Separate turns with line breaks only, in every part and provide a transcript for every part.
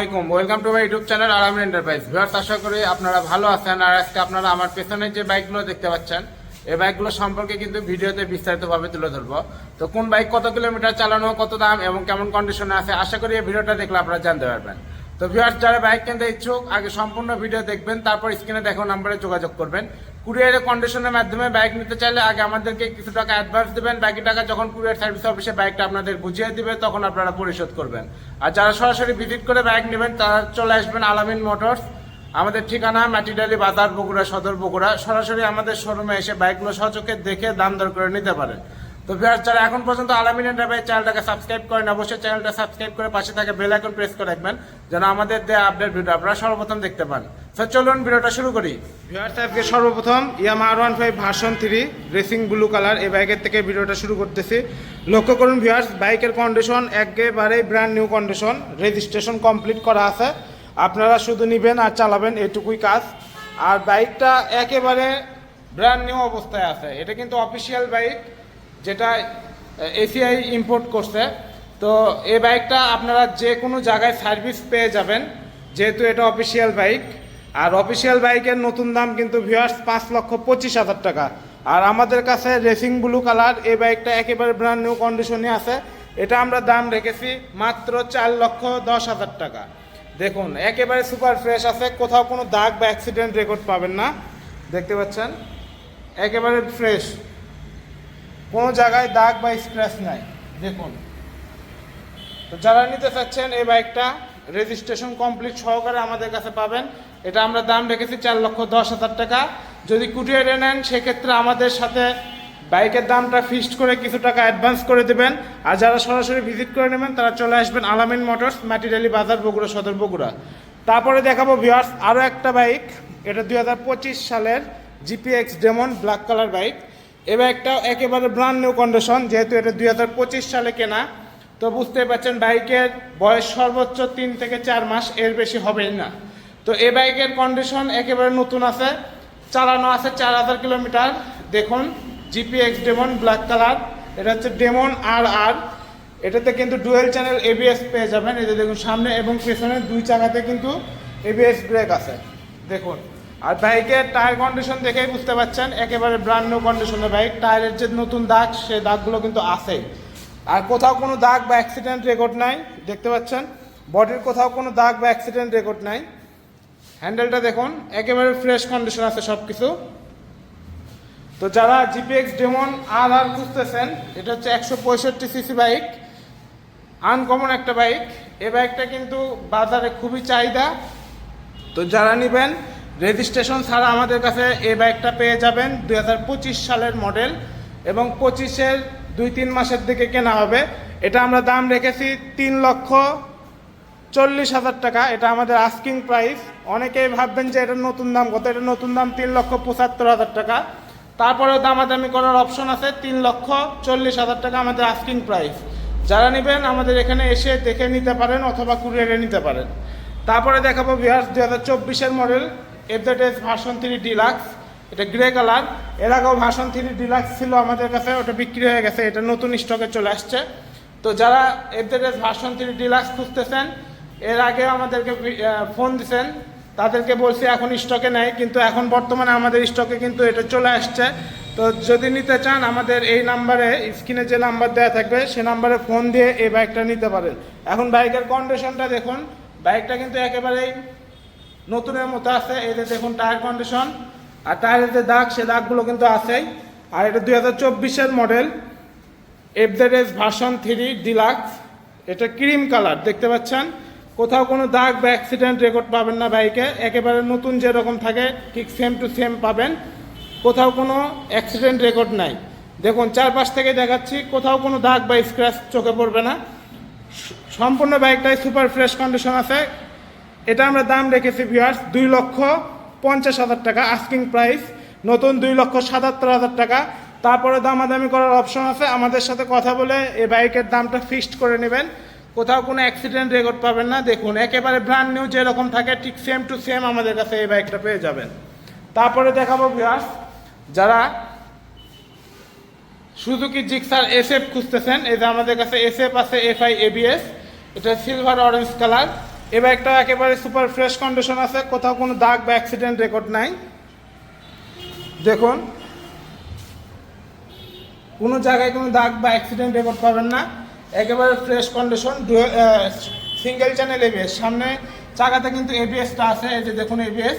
আলাইকুম। Welcome to my YouTube channel Aramin enterprise viewers আশা করি আপনারা ভালো আছেন। আর আজকে আপনারা আমার পেছনে যে বাইকগুলো দেখতে পাচ্ছেন, এই বাইকগুলো সম্পর্কে কিন্তু ভিডিওতে বিস্তারিতভাবে তুলে ধরবো। তো কোন বাইক কত কিলোমিটার চালানো, কত দাম এবং কেমন কন্ডিশনে আছে, আশা করি এই ভিডিওটা দেখলে আপনারা জানতে পারবেন। তো ভিউয়ার্স যারা বাইক কিনতে ইচ্ছুক, আগে সম্পূর্ণ ভিডিও দেখবেন, তারপর স্ক্রিনে দেখো নাম্বারে যোগাযোগ করবেন। কুরিয়ারের কন্ডিশনের মাধ্যমে বাইক নিতে চাইলে আগে আমাদেরকে কিছু টাকা অ্যাডভান্স দেবেন। বাকি টাকা যখন কুরিয়ার সার্ভিস অফিসে বাইকটা আপনাদের বুঝিয়ে দিবে, তখন আপনারা পরিশোধ করবেন। আর যারা সরাসরি ভিজিট করে বাইক নেবেন, তারা চলে আসবেন আলামিন মোটরস। আমাদের ঠিকানা মাটিডালি বাজার, বগুড়া সদর, বগুড়া। সরাসরি আমাদের শোরুমে এসে বাইকগুলো সচকে দেখে দাম দর করে নিতে পারেন। তো ভিউয়ার্স, যারা এখন পর্যন্ত আলামিন এন্টারপ্রাইজ চ্যানেলটাকে সাবস্ক্রাইব করেন, অবশ্যই চ্যানেলটা সাবস্ক্রাইব করে পাশে থাকে বেল আইকন প্রেস করে রাখবেন, যেন আমাদের দেওয়া আপডেট ভিডিও আপনারা সর্বপ্রথম দেখতে পান। তো চলুন ভিডিওটা শুরু করি। ভিউয়ার্স, আজকে সর্বপ্রথম Yamaha R one five version three racing blue colour এই বাইকের থেকে ভিডিওটা শুরু করতেছি। লক্ষ্য করুন ভিউয়ার্স বাইকের কন্ডিশন একেবারে brand new condition registration complete করা আছে। আপনারা শুধু নেবেন আর চালাবেন, এটুকুই কাজ। আর বাইকটা একেবারে ব্র্যান্ড নিউ অবস্থায় আছে। এটা কিন্তু অফিসিয়াল বাইক যেটা এসিআই ইম্পোর্ট করছে, তো এই বাইকটা আপনারা যে কোনো জায়গায় সার্ভিস পেয়ে যাবেন, যেহেতু এটা অফিসিয়াল বাইক আর অফিসিয়াল বাইকের নতুন দাম কিন্তু ভিউয়ার্স পাঁচ লক্ষ পঁচিশ হাজার টাকা। আর আমাদের কাছে রেসিং ব্লু কালার এই বাইকটা একেবারে ব্র্যান্ড নিউ কন্ডিশনে আছে। এটা আমরা দাম রেখেছি মাত্র চার লক্ষ দশ হাজার টাকা। দেখুন, একেবারে সুপার ফ্রেশ আছে, কোথাও কোনো দাগ বা অ্যাক্সিডেন্ট রেকর্ড পাবেন না। দেখতে পাচ্ছেন? একেবারে ফ্রেশ কোনো জায়গায় দাগ বা স্ক্র্যাচ নাই, দেখুন। তো যারা নিতে চাচ্ছেন এই বাইকটা রেজিস্ট্রেশন কমপ্লিট সহকারে আমাদের কাছে পাবেন। এটা আমরা দাম রেখেছি চার লক্ষ দশ হাজার টাকা। যদি কুটিয়ে নেন, সেক্ষেত্রে আমাদের সাথে বাইকের দামটা ফিক্সড করে কিছু টাকা অ্যাডভান্স করে দেবেন। আর যারা সরাসরি ভিজিট করে নেবেন, তারা চলে আসবেন আলামিন মোটরস মাটিডালি বাজার, বগুড়া সদর, বগুড়া। তারপরে দেখাবো ভিওয়ার্স আরও একটা বাইক। এটা দু হাজার পঁচিশ সালের GPX Demon black colour bike এই বাইকটাও একেবারে ব্র্যান্ড নিউ কন্ডিশন যেহেতু এটা দুই হাজার পঁচিশ সালে কেনা, তো বুঝতে পারছেন বাইকের বয়স সর্বোচ্চ তিন থেকে চার মাস, এর বেশি হবেই না। তো এ বাইকের কন্ডিশন একেবারে নতুন আছে, চালানো আছে চার হাজার কিলোমিটার। দেখুন জিপিএক্স ডেমন ব্ল্যাক কালার এটা হচ্ছে ডেমন আর আর এটাতে কিন্তু ডুয়েল চ্যানেল এবিএস পেয়ে যাবেন। যে দেখুন, সামনে এবং পেছনে দুই চাকাতে কিন্তু এবিএস ব্রেক আছে। দেখুন আর বাইকের টায়ার কন্ডিশন দেখেই বুঝতে পারছেন, একেবারে ব্র্যান্ড নিউ কন্ডিশনের বাইক টায়ারের যে নতুন দাগ সেই দাগগুলো কিন্তু আছেই। আর কোথাও কোনো দাগ বা অ্যাক্সিডেন্ট রেকর্ড নাই, দেখতে পাচ্ছেন? বডির কোথাও কোনো দাগ বা অ্যাক্সিডেন্ট রেকর্ড নাই। হ্যান্ডেলটা দেখুন, একেবারে ফ্রেশ কন্ডিশন আছে সব কিছু তো যারা জিপিএক্স ডেমন আর আর খুঁজতেছেন, এটা হচ্ছে একশো পঁয়ষট্টি সিসি বাইক আনকমন একটা বাইক এ বাইকটা কিন্তু বাজারে খুবই চাহিদা। তো যারা নেবেন রেজিস্ট্রেশন ছাড়া আমাদের কাছে এই বাইকটা পেয়ে যাবেন দু হাজার পঁচিশ সালের মডেল এবং পঁচিশের দুই তিন মাসের দিকে কেনা হবে। এটা আমরা দাম রেখেছি তিন লক্ষ চল্লিশ হাজার টাকা। এটা আমাদের আস্কিং প্রাইস অনেকেই ভাববেন যে এটা নতুন দাম কত? এটা নতুন দাম তিন লক্ষ পঁচাত্তর হাজার টাকা। তারপরেও দামাদামি করার অপশন আছে তিন লক্ষ চল্লিশ হাজার টাকা আমাদের আস্কিং প্রাইস যারা নেবেন আমাদের এখানে এসে দেখে নিতে পারেন অথবা কুরিয়ারে নিতে পারেন। তারপরে দেখাবো বিহার দু হাজার চব্বিশের model. FZ version three deluxe এটা গ্রে কালারের আগেও ভার্সন থ্রি ডিলাক্স ছিল আমাদের কাছে, ওটা বিক্রি হয়ে গেছে, এটা নতুন স্টকে চলে আসছে। তো যারা এফজেড ভার্সন থ্রি ডিলাক্স খুঁজতেছেন, এর আগে আমাদেরকে ফোন দিছেন। তাদেরকে বলছি, এখন স্টকে নেই। কিন্তু এখন বর্তমানে আমাদের স্টকে কিন্তু এটা চলে আসছে। তো যদি নিতে চান, আমাদের এই নাম্বারে স্ক্রিনে যে নাম্বার দেওয়া থাকবে, সে নাম্বারে ফোন দিয়ে এই বাইকটা নিতে পারেন। এখন বাইকের কন্ডিশনটা দেখুন। বাইকটা কিন্তু একেবারেই নতুনের মতো আছে, এই দেখুন টায়ার কন্ডিশন আর টায়ারের যে দাগ, সে দাগগুলো কিন্তু আছেই। আর এটা দুই হাজার চব্বিশের model FZS version three deluxe এটা ক্রিম কালার দেখতে পাচ্ছেন? কোথাও কোনো দাগ বা অ্যাক্সিডেন্ট রেকর্ড পাবেন না বাইকে, একেবারে নতুন যেরকম থাকে, ঠিক সেম টু সেম পাবেন। কোথাও কোনো অ্যাক্সিডেন্ট রেকর্ড নাই। দেখুন, চারপাশ থেকে দেখাচ্ছি, কোথাও কোনো দাগ বা স্ক্র্যাচ চোখে পড়বে না। সম্পূর্ণ বাইকটাই সুপার ফ্রেশ কন্ডিশন আছে। এটা আমরা দাম রেখেছি ভিউয়ার্স দুই লক্ষ পঞ্চাশ হাজার টাকা আস্কিং প্রাইস নতুন দুই লক্ষ সাতাত্তর হাজার টাকা। তারপরে দামাদামি করার অপশন আছে, আমাদের সাথে কথা বলে এই বাইকের দামটা ফিক্সড করে নেবেন। কোথাও কোনো অ্যাক্সিডেন্ট রেকর্ড পাবেন না, দেখুন, একেবারে ব্র্যান্ড নিউ যেরকম থাকে, ঠিক সেম টু সেম আমাদের কাছে এই বাইকটা পেয়ে যাবেন। তারপরে দেখাবো ভিউয়ার্স যারা সুজুকি জিক্সার এসএফ খুঁজতেছেন, এই যে আমাদের কাছে এসএফ আছে এফআই এবিএস এটা সিলভার অরেঞ্জ কালার এই বাইকটা একেবারে সুপার ফ্রেশ কন্ডিশন আছে, কোথাও কোনো দাগ বা অ্যাক্সিডেন্ট রেকর্ড নাই। দেখুন, কোনো জায়গায় কোনো দাগ বা অ্যাক্সিডেন্ট রেকর্ড পাবেন না। একেবারে fresh condition single channel ABS সামনে চাকাতে কিন্তু এবিএসটা আছে, এই যে দেখুন এবিএস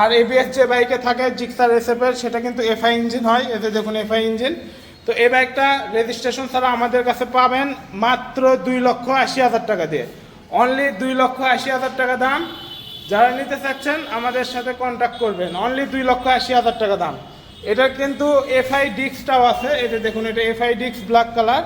আর এবিএস যে বাইকে থাকে জিক্সার এসএফের সেটা কিন্তু এফআই ইঞ্জিন হয় যে দেখুন এফআই ইঞ্জিন তো এই বাইকটা রেজিস্ট্রেশন ছাড়া আমাদের কাছে পাবেন মাত্র দুই লক্ষ আশি হাজার টাকা দিয়ে। অনলি দুই লক্ষ আশি হাজার টাকা দাম। যারা নিতে চাচ্ছেন, আমাদের সাথে কন্ট্যাক্ট করবেন। অনলি দুই লক্ষ আশি হাজার টাকা দাম। এটা কিন্তু এফআই ডিস্কটাও আছে। এটা দেখুন, এটা এফআই ডিস্ক ব্ল্যাক কালার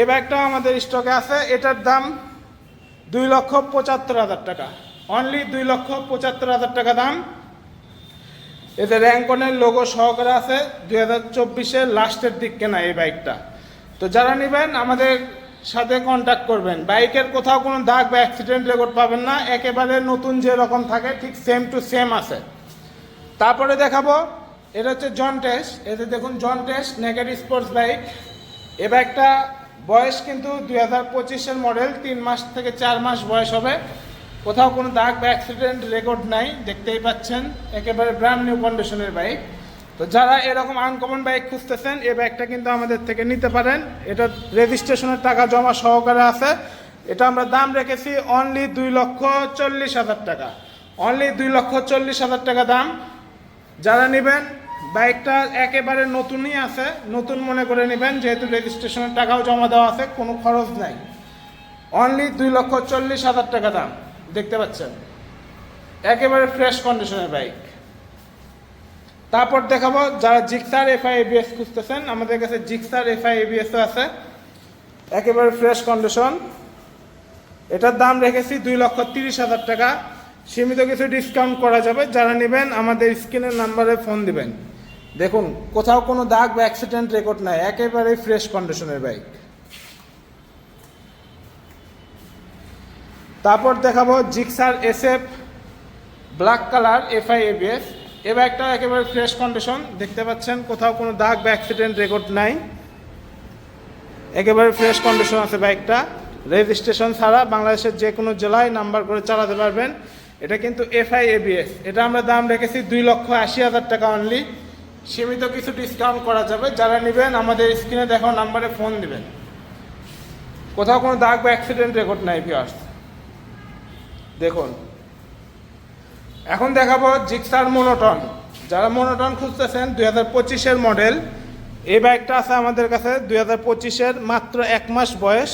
এ ব্যাগটাও আমাদের স্টকে আছে। এটার দাম দুই লক্ষ পঁচাত্তর হাজার টাকা। অনলি দুই লক্ষ পঁচাত্তর হাজার টাকা দাম। এতে র্যাঙ্কনের লোগো সহকারে আছে। দুই হাজার চব্বিশের লাস্টের দিক কেনা এই বাইকটা তো যারা নেবেন, আমাদের সাথে কন্ট্যাক্ট করবেন। বাইকের কোথাও কোনো দাগ বা অ্যাক্সিডেন্ট রেকর্ড পাবেন না, একেবারে নতুন যেরকম থাকে, ঠিক সেম টু সেম আছে। তারপরে দেখাবো, এটা হচ্ছে জন টেস্ট এতে দেখুন জন টেস্ট নেগেট স্পোর্টস বাইক এ বাইকটা বয়স কিন্তু দুই হাজার পঁচিশের মডেল তিন মাস থেকে চার মাস বয়স হবে। কোথাও কোনো দাগ বা অ্যাক্সিডেন্ট রেকর্ড নাই, দেখতেই পাচ্ছেন। একেবারে ব্র্যান্ড নিউ কন্ডিশনের বাইক তো যারা এরকম আনকমন বাইক খুঁজতেছেন, এই বাইকটা কিন্তু আমাদের থেকে নিতে পারেন। এটা রেজিস্ট্রেশনের টাকা জমা সহকারে আছে। এটা আমরা দাম রেখেছি অনলি দুই লক্ষ চল্লিশ হাজার টাকা। অনলি দুই লক্ষ চল্লিশ হাজার টাকা দাম। যারা নেবেন বাইকটা একেবারে নতুনই আছে, নতুন মনে করে নেবেন, যেহেতু রেজিস্ট্রেশনের টাকাও জমা দেওয়া আছে, কোনো খরচ নাই। অনলি দুই লক্ষ চল্লিশ হাজার টাকা দাম। দেখতে পাচ্ছেন? একেবারে ফ্রেশ কন্ডিশনের বাইক তারপর দেখাবো যারা জিক্সার এফআই এবিএস খুঁজতেছেন, আমাদের কাছে জিক্সার এফআই এবিএসও আছে। একেবারে ফ্রেশ কন্ডিশন এটার দাম রেখেছি দুই লক্ষ তিরিশ হাজার টাকা। সীমিত কিছু ডিসকাউন্ট করা যাবে। যারা নেবেন, আমাদের স্ক্রিনের নাম্বারে ফোন দিবেন। দেখুন, কোথাও কোনো দাগ বা অ্যাক্সিডেন্ট রেকর্ড নাই। একেবারে ফ্রেশ কন্ডিশনের বাইক তারপর দেখাবো Gixxer SF black colour FI ABS এ বাইকটা একেবারে ফ্রেশ কন্ডিশন দেখতে পাচ্ছেন, কোথাও কোনো দাগ বা অ্যাক্সিডেন্ট রেকর্ড নাই। একেবারে ফ্রেশ কন্ডিশন আছে বাইকটা। রেজিস্ট্রেশন ছাড়া বাংলাদেশের যে কোনো জেলায় নাম্বার করে চালাতে পারবেন। এটা কিন্তু এফআই এবিএস এটা আমরা দাম রেখেছি দুই লক্ষ আশি হাজার টাকা অনলি সীমিত কিছু ডিসকাউন্ট করা যাবে। যারা নেবেন, আমাদের স্ক্রিনে দেখো নাম্বারে ফোন দিবেন। কোথাও কোনো দাগ বা অ্যাক্সিডেন্ট রেকর্ড নাই ভিউয়ার্স দেখুন। এখন দেখাবো জিক্সার মোনোটন। যারা মোনোটন খুঁজতেছেন, দুই হাজার পঁচিশের মডেল। এই বাইকটা আছে আমাদের কাছে, দুই হাজার পঁচিশের মাত্র এক মাস বয়স।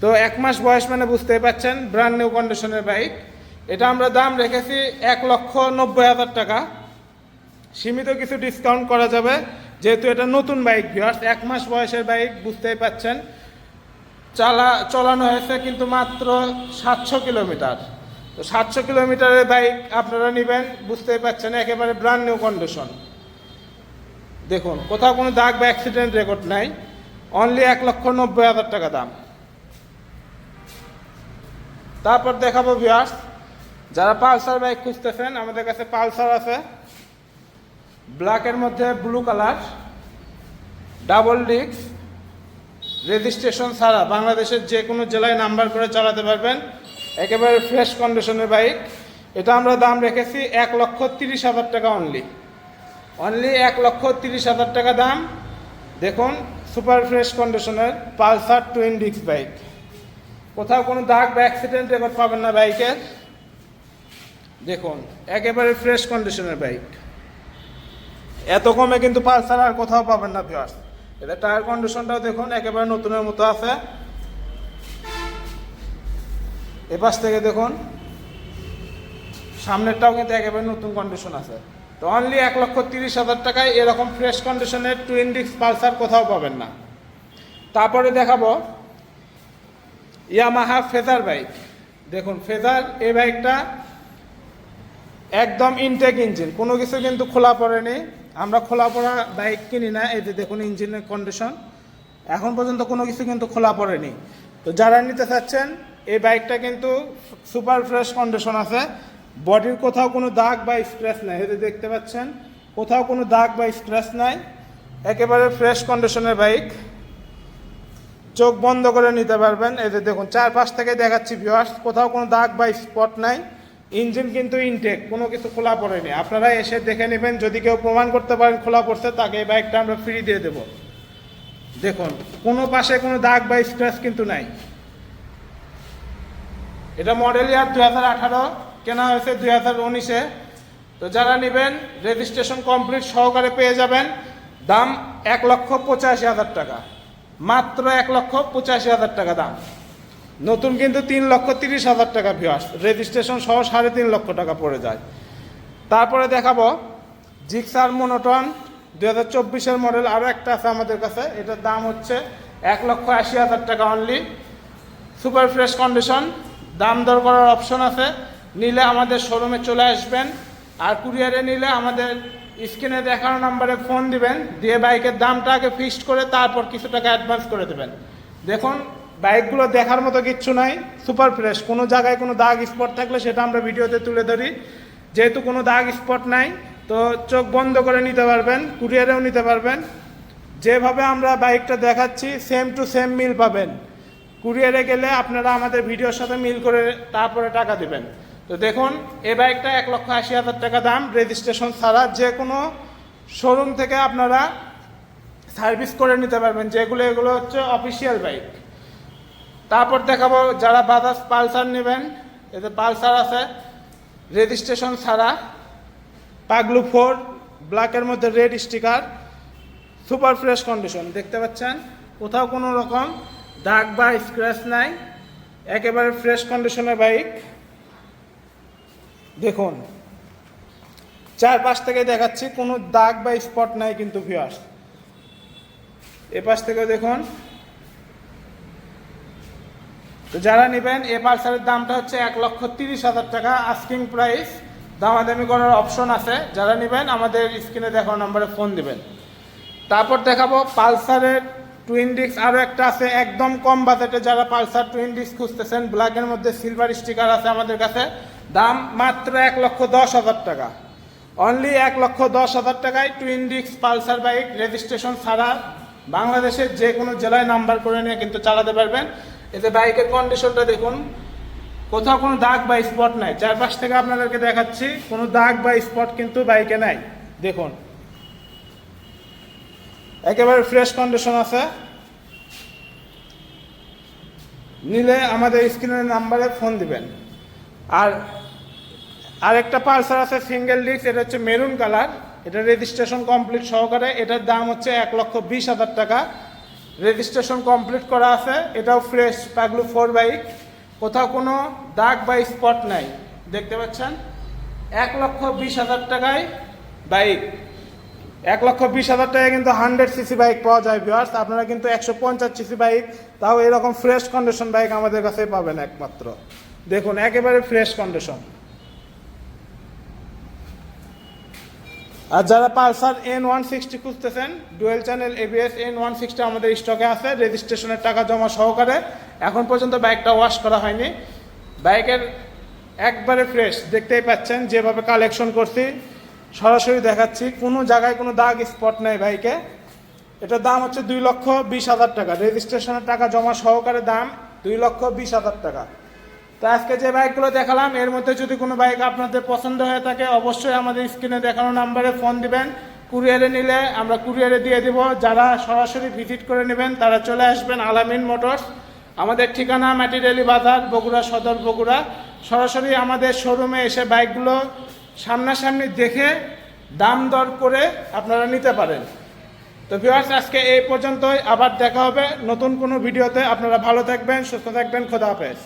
তো এক মাস বয়স মানে বুঝতেই পাচ্ছেন ব্র্যান্ড নিউ কন্ডিশনের বাইক। এটা আমরা দাম রেখেছি এক লক্ষ নব্বই হাজার টাকা। সীমিত কিছু ডিসকাউন্ট করা যাবে। যেহেতু এটা নতুন বাইক ভিউয়ার্স এক মাস বয়সের বাইক, বুঝতেই পাচ্ছেন। চালা চালানো হয়েছে কিন্তু মাত্র সাতশো কিলোমিটার। তো সাতশো কিলোমিটারের বাইক আপনারা নেবেন, বুঝতেই পারছেন একেবারে ব্র্যান্ড নিউ কন্ডিশন দেখুন, কোথাও কোনো দাগ বা অ্যাক্সিডেন্ট রেকর্ড নাই অনলি এক লক্ষ নব্বই হাজার টাকা দাম। তারপর দেখাবো ভিউয়ার্স যারা পালসার বাইক খুঁজতেছেন, আমাদের কাছে পালসার আছে। ব্ল্যাকের মধ্যে blue colour double disc registration ছাড়া বাংলাদেশের যে কোনো জেলায় নাম্বার করে চালাতে পারবেন। একেবারে ফ্রেশ কন্ডিশনের বাইক এটা আমরা দাম রেখেছি এক লক্ষ তিরিশ হাজার টাকা অনলি অনলি এক লক্ষ তিরিশ হাজার টাকা দাম। দেখুন সুপার ফ্রেশ কন্ডিশনের পালসার টুইন ডিস্ক বাইক কোথাও কোনো দাগ বা অ্যাক্সিডেন্ট রেকর্ড পাবেন না বাইকের দেখুন, একেবারে ফ্রেশ কন্ডিশনের বাইক এত কমে কিন্তু পালসার আর কোথাও পাবেন না ভিউয়ার্স এটা টায়ার কন্ডিশনটাও দেখুন, একেবারে নতুনের মতো আছে। এপাশ থেকে দেখুন, সামনেরটাও কিন্তু একেবারে নতুন কন্ডিশন আছে। তো অনলি এক লক্ষ তিরিশ হাজার টাকায় এরকম ফ্রেশ কন্ডিশনের টুইন ডিস্ক পালসার কোথাও পাবেন না। তারপরে দেখাবো ইয়ামাহা ফেজার বাইক দেখুন ফেজার এই বাইকটা একদম ইনটেক ইঞ্জিন কোনো কিছু কিন্তু খোলা পড়েনি। আমরা খোলা পড়া বাইক কিনি না, এই যে দেখুন ইঞ্জিনের কন্ডিশন এখন পর্যন্ত কোনো কিছু কিন্তু খোলা পড়েনি। তো যারা নিতে চাচ্ছেন এই বাইকটা কিন্তু সুপার ফ্রেশ কন্ডিশন আছে। বডির কোথাও কোনো দাগ বা স্ক্র্যাচ নাই। যে দেখতে পাচ্ছেন, কোথাও কোনো দাগ বা স্ক্র্যাচ নাই। একেবারে ফ্রেশ কন্ডিশনের বাইক। চোখ বন্ধ করে নিতে পারবেন। এই যে দেখুন, চারপাশ থেকে দেখাচ্ছি ভিউয়ার্স কোথাও কোনো দাগ বা স্পট নাই। ইঞ্জিন কিন্তু ইনটেক কোনো কিছু খোলা পড়েনি। আপনারা এসে দেখে নেবেন, যদি কেউ প্রমাণ করতে পারেন খোলা পড়ছে, তাকে এই বাইকটা আমরা ফ্রি দিয়ে দেব। দেখুন, কোনো পাশে কোনো দাগ বা স্ক্র্যাচ কিন্তু নাই। এটা মডেল ইয়ার দুই হাজার আঠারো, কেনা হয়েছে দুই হাজার উনিশে। তো যারা নেবেন রেজিস্ট্রেশন কমপ্লিট সহকারে পেয়ে যাবেন। দাম এক লক্ষ পঁচাশি হাজার টাকা। মাত্র এক লক্ষ পঁচাশি হাজার টাকা দাম। নতুন কিন্তু তিন লক্ষ তিরিশ হাজার টাকা ভিওয়ার্স রেজিস্ট্রেশন সহ সাড়ে তিন লক্ষ টাকা পড়ে যায়। তারপরে দেখাবো জিক্সার মোনোটন দু হাজার চব্বিশের মডেল আরও একটা আছে আমাদের কাছে। এটার দাম হচ্ছে এক লক্ষ আশি হাজার টাকা অনলি সুপার ফ্রেশ কন্ডিশন দাম দর করার অপশন আছে। নিলে আমাদের শোরুমে চলে আসবেন। আর কুরিয়ারে নিলে আমাদের স্ক্রিনে দেখানো নাম্বারে ফোন দিবেন। দিয়ে বাইকের দামটা আগে ফিক্সড করে তারপর কিছু টাকা অ্যাডভান্স করে দেবেন। দেখুন বাইকগুলো দেখার মতো কিচ্ছু নাই। সুপার ফ্রেশ কোনো জায়গায় কোনো দাগ স্পট থাকলে সেটা আমরা ভিডিওতে তুলে ধরি। যেহেতু কোনো দাগ স্পট নাই, তো চোখ বন্ধ করে নিতে পারবেন কুরিয়ারেও নিতে পারবেন। যেভাবে আমরা বাইকটা দেখাচ্ছি সেম টু সেম মিল পাবেন। কুরিয়ারে গেলে আপনারা আমাদের ভিডিওর সাথে মিল করে তারপরে টাকা দেবেন। তো দেখুন, এ বাইকটা এক লক্ষ আশি হাজার টাকা দাম রেজিস্ট্রেশন ছাড়া যে কোনো শোরুম থেকে আপনারা সার্ভিস করে নিতে পারবেন। যেগুলো, এগুলো হচ্ছে অফিসিয়াল বাইক তারপর দেখাবো যারা বাজাজ পালসার নেবেন এতে পালসার আছে রেজিস্ট্রেশন ছাড়া পাগলু ফোর ব্ল্যাকের মধ্যে red sticker super fresh condition দেখতে পাচ্ছেন? কোথাও কোনো রকম দাগ বা স্ক্র্যাচ নাই, একেবারে ফ্রেশ কন্ডিশনের বাইক দেখুন, চারপাশ থেকে দেখাচ্ছি, কোনো দাগ বা স্পট নাই কিন্তু ভিউয়ার্স এ পাশ থেকে দেখুন। তো যারা নেবেন, এ পালসারের দামটা হচ্ছে এক লক্ষ তিরিশ হাজার টাকা আস্কিং প্রাইস দামাদামি করার অপশন আছে। যারা নেবেন, আমাদের স্ক্রিনে দেখানো নম্বরে ফোন দিবেন। তারপর দেখাবো পালসারের টুইন ডিস্ক আরও একটা আছে, একদম কম বাজেটে যারা পালসার টুইন ডিস্ক খুঁজতেছেন ব্ল্যাকের মধ্যে সিলভার স্টিকার আছে আমাদের কাছে। দাম মাত্র এক লক্ষ দশ হাজার টাকা। অনলি এক লক্ষ দশ হাজার টাকায় twin disc Pulsar bike registration ছাড়া বাংলাদেশের যে কোনো জেলায় নাম্বার করে নিয়ে কিন্তু চালাতে পারবেন। এতে বাইকের কন্ডিশনটা দেখুন, কোথাও কোনো দাগ বা স্পট নাই। চারপাশ থেকে আপনাদেরকে দেখাচ্ছি, কোনো দাগ বা স্পট কিন্তু বাইকে নাই। দেখুন একেবারে ফ্রেশ কন্ডিশন আছে। নিলে আমাদের স্ক্রিনের নাম্বারে ফোন দিবেন। আর আরেকটা পালসার আছে সিঙ্গেল ডিস্ক এটা হচ্ছে মেরুন কালার এটা রেজিস্ট্রেশন কমপ্লিট সহকারে, এটার দাম হচ্ছে এক লক্ষ বিশ হাজার টাকা। রেজিস্ট্রেশন কমপ্লিট করা আছে, এটাও ফ্রেশ পাগলু ফোর বাইক কোথাও কোনো দাগ বা স্পট নাই। দেখতে পাচ্ছেন? এক লক্ষ বিশ হাজার টাকায় বাইক এক লক্ষ বিশ হাজার টাকায় কিন্তু হান্ড্রেড সিসি বাইক পাওয়া যায় ভিউয়ার্স আপনারা কিন্তু একশো পঞ্চাশ সিসি বাইক তাও এরকম ফ্রেশ কন্ডিশন বাইক আমাদের কাছে পাবেন একমাত্র। দেখুন, একেবারে ফ্রেশ কন্ডিশন আর যারা পালসার এন ওয়ান সিক্সটি খুঁজতেছেন dual channel ABS N one sixty আমাদের স্টকে আছে রেজিস্ট্রেশনের টাকা জমা সহকারে। এখন পর্যন্ত বাইকটা ওয়াশ করা হয়নি। বাইকের একবারে ফ্রেশ দেখতেই পাচ্ছেন, যেভাবে কালেকশন করছি। সরাসরি দেখাচ্ছি, কোনো জায়গায় কোনো দাগ স্পট নেই বাইকে এটার দাম হচ্ছে দুই লক্ষ বিশ হাজার টাকা। রেজিস্ট্রেশনের টাকা জমা সহকারে দাম দুই লক্ষ বিশ হাজার টাকা। তো আজকে যে বাইকগুলো দেখালাম, এর মধ্যে যদি কোনো বাইক আপনাদের পছন্দ হয়ে থাকে, অবশ্যই আমাদের স্ক্রিনে দেখানো নাম্বারে ফোন দিবেন। কুরিয়ারে নিলে আমরা কুরিয়ারে দিয়ে দিব। যারা সরাসরি ভিজিট করে নেবেন, তারা চলে আসবেন আলামিন মোটরস আমাদের ঠিকানা ম্যাটেরিয়ালি বাজার বগুড়া সদর বগুড়া। সরাসরি আমাদের শোরুমে এসে বাইকগুলো সামনাসামনি দেখে দাম দর করে আপনারা নিতে পারেন। তো ভিউয়ার্স আজকে এই পর্যন্তই। আবার দেখা হবে নতুন কোনো ভিডিওতে। আপনারা ভালো থাকবেন, সুস্থ থাকবেন। খোদা হাফেজ।